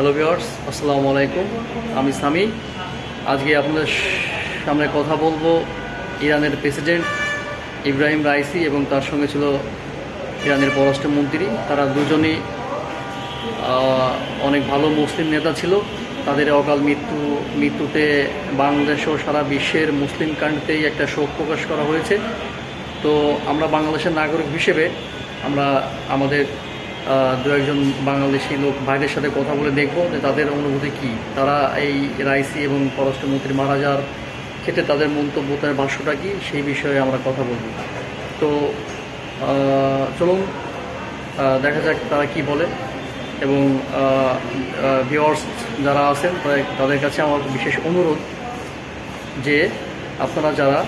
Hello viewers আসসালামু আলাইকুম আমি সামি আজকে আপনাদের সামনে কথা বলব ইরানের প্রেসিডেন্ট ইব্রাহিম রাইসি এবং তার সঙ্গে ছিল ইরানের পররাষ্ট্রমন্ত্রী তারা দুজনেই অনেক ভালো মুসলিম নেতা ছিল। তাদের অকাল মৃত্যু, মৃত্যুতে বাংলাদেশ ও সারা বিশ্বের মুসলিম কান্ট্রিতেই একটা শোক প্রকাশ করা হয়েছে। তো আমরা বাংলাদেশের নাগরিক হিসেবে আমরা আমাদের দু একজন বাংলাদেশি লোক ভাইদের সাথে কথা বলে দেখব যে তাদের অনুভূতি কী। তারা এই রাইসি এবং পররাষ্ট্রমন্ত্রী মারা যাওয়ার ক্ষেত্রে তাদের মন্তব্য তার ভাষ্যটা কী, সেই বিষয়ে আমরা কথা বলব। তো চলুন দেখা যাক তারা কি বলে এবং ভিওয়ার্স যারা আছেন, তাদের- তাদের কাছে আমার বিশেষ অনুরোধ যে আপনারা যারা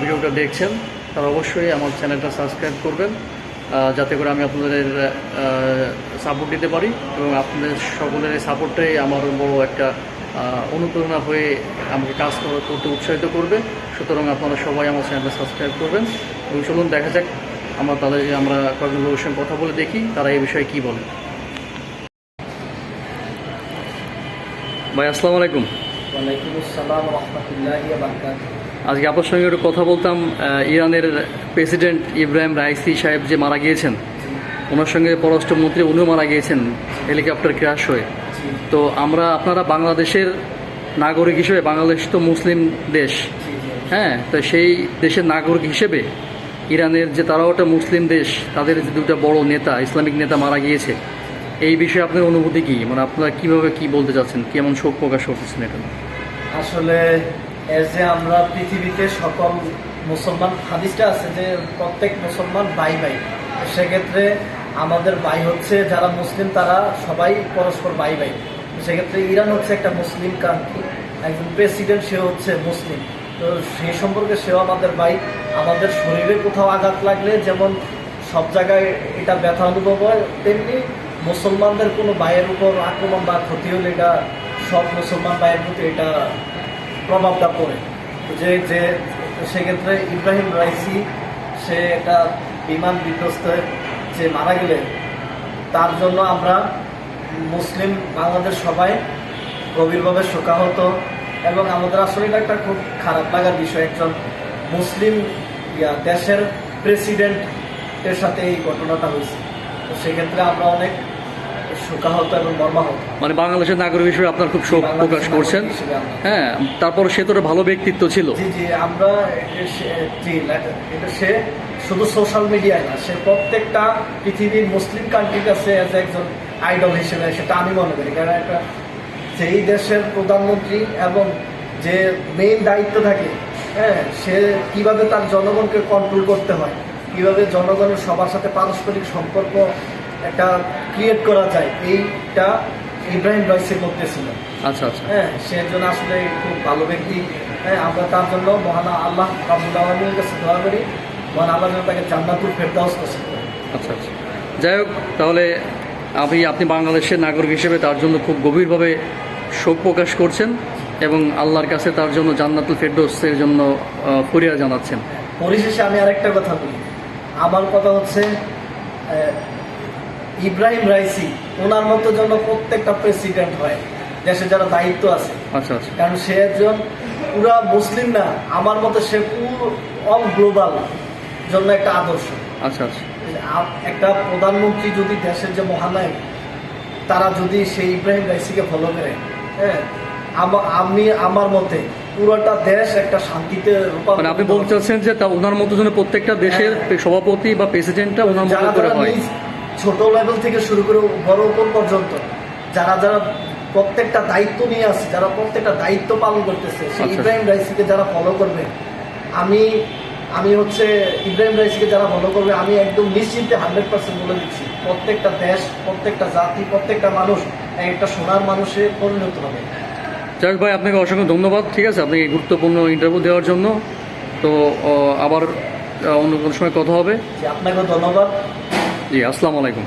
ভিডিওটা দেখছেন, তারা অবশ্যই আমার চ্যানেলটা সাবস্ক্রাইব করবেন। যাতে করে আমি আপনাদের সাপোর্ট দিতে পারি এবং আপনাদের সকলের সাপোর্টটাই আমার বড় একটা অনুপ্রেরণা হয়ে আমাকে কাজ করতে উৎসাহিত করবে। সুতরাং আপনারা সবাই আমার চ্যানেলটা সাবস্ক্রাইব করবেন। এবং চলুন দেখা যাক, আমরা তাদের, আমরা কয়েকজন লোকের সঙ্গে কথা বলে দেখি, তারা এই বিষয়ে কী বলে। ভাই, আসসালামু আলাইকুম। ওয়ালাইকুম আসসালাম রহমতুল্লাহ বারকাত আজকে আপনার সঙ্গে একটু কথা বলতাম ইরানের প্রেসিডেন্ট ইব্রাহিম রাইসি সাহেব যে মারা গিয়েছেন ওনার সঙ্গে পররাষ্ট্রমন্ত্রী উনিও মারা গিয়েছেন হেলিকপ্টার ক্র্যাশ হয়ে। তো আমরা আপনারা বাংলাদেশের নাগরিক হিসেবে বাংলাদেশ তো মুসলিম দেশ হ্যাঁ তো সেই দেশের নাগরিক হিসেবে ইরানের যে তারাও একটা মুসলিম দেশ তাদের যে দুটা বড় নেতা ইসলামিক নেতা মারা গিয়েছে এই বিষয়ে আপনার অনুভূতি কী? মানে আপনারা কীভাবে কী বলতে চাচ্ছেন? কেমন শোক প্রকাশ করতেছেন এটা আসলে এর যে আমরা পৃথিবীতে সকল মুসলমান, হাদিসটা আছে যে প্রত্যেক মুসলমান ভাই ভাই। সেক্ষেত্রে আমাদের ভাই হচ্ছে যারা মুসলিম, তারা সবাই পরস্পর ভাই ভাই। সেক্ষেত্রে ইরান হচ্ছে একটা মুসলিম কান্ট্রি একজন প্রেসিডেন্ট সে হচ্ছে মুসলিম। তো সেই সম্পর্কে সেও আমাদের ভাই। আমাদের শরীরে কোথাও আঘাত লাগলে যেমন সব জায়গায় এটা ব্যথা অনুভব হয়, তেমনি মুসলমানদের কোনো ভাইয়ের উপর আক্রমণ বা ক্ষতি হলে এটা সব মুসলমান ভাইয়ের প্রতি এটা প্রভাবটা পড়ে। যে যে, সেক্ষেত্রে ইব্রাহিম রাইসি, সে একটা বিমান বিধ্বস্ত যে মারা গেলেন তার জন্য আমরা মুসলিম বাংলাদেশ সবাই গভীরভাবে শোকাহত এবং আমাদের আসলে এটা একটা খুব খারাপ লাগার বিষয় একজন মুসলিম দেশের প্রেসিডেন্টের সাথে এই ঘটনাটা হয়েছে। তো সেক্ষেত্রে আমরা অনেক শোকাহত এবং মর্মাহত। মানে বাংলাদেশের নাগরিক হিসেবে আপনার খুব শোক প্রকাশ করছেন। হ্যাঁ তারপর সে তো ভালো ব্যক্তিত্ব ছিল। জি জি আমরা এটা সে শুধু সোশ্যাল মিডিয়ায় না সে প্রত্যেকটা পৃথিবীর মুসলিম কান্ট্রির কাছে একজন আইডল হিসেবে সেটা আমি মনে করি। কারণ একটা যেই দেশের প্রধানমন্ত্রী এবং যে মেইন দায়িত্ব থাকে হ্যাঁ সে কীভাবে তার জনগণকে কন্ট্রোল করতে হয় কীভাবে জনগণের সবার সাথে পারস্পরিক সম্পর্ক একটা ক্রিয়েট করা যায়। এইটা ইব্রাহিম রাইসের মধ্যে ছিল। আচ্ছা আচ্ছা। হ্যাঁ সে একজন আসলে খুব ভালো ব্যক্তি। হ্যাঁ আমরা তার জন্য মহান আল্লাহ রাবুল কাছে দোয়া করি। মহান আল্লাহ যেন তাকে জান্নাতুল ফেরদাউস নসিব করে। আচ্ছা আচ্ছা। যাই হোক তাহলে আপনি আপনি বাংলাদেশের নাগরিক হিসেবে তার জন্য খুব গভীরভাবে শোক প্রকাশ করছেন এবং আল্লাহর কাছে তার জন্য জান্নাতুল ফেরদৌসের জন্য ফরিয়া জানাচ্ছেন। পরিশেষে আমি আরেকটা কথা বলি। আমার কথা হচ্ছে ইব্রাহিম রাইসি ওনার মতো জন্য প্রত্যেকটা প্রেসিডেন্ট হয় দেশে যারা দায়িত্ব আছে। আচ্ছা আচ্ছা। কারণ সে একজন পুরা মুসলিম না আমার মতে সে পুরো অল গ্লোবাল জন্য একটা আদর্শ। আচ্ছা আচ্ছা। একটা প্রধানমন্ত্রী যদি দেশের যে মহানায়ক তারা যদি সেই ইব্রাহিম রাইসিকে ফলো করে হ্যাঁ আমি আমার মতে পুরোটা দেশ একটা শান্তিতে মানে আপনি বলতে চাচ্ছেন যে তা ওনার মতো যেন প্রত্যেকটা দেশের সভাপতি বা প্রেসিডেন্টটা ওনার মতো করে হয়? ছোট লেভেল থেকে শুরু করে বড় উপর পর্যন্ত যারা যারা প্রত্যেকটা দায়িত্ব নিয়ে আসছে যারা প্রত্যেকটা দায়িত্ব পালন করতেছে সেই আচ্ছা। ইব্রাহিম রাইসিকে যারা ফলো করবে আমি আমি হচ্ছে ইব্রাহিম রাইসিকে যারা ফলো করবে আমি একদম নিশ্চিন্তে হান্ড্রেড পার্সেন্ট বলে দিচ্ছি প্রত্যেকটা দেশ প্রত্যেকটা জাতি প্রত্যেকটা মানুষ একটা সোনার মানুষে পরিণত হবে। হোক ভাই আপনাকে অসংখ্য ধন্যবাদ ঠিক আছে? আপনি এই গুরুত্বপূর্ণ ইন্টারভিউ দেওয়ার জন্য। তো আবার অন্য কোনো সময় কথা হবে। আপনাকে ধন্যবাদ। জি আসসালামু আলাইকুম।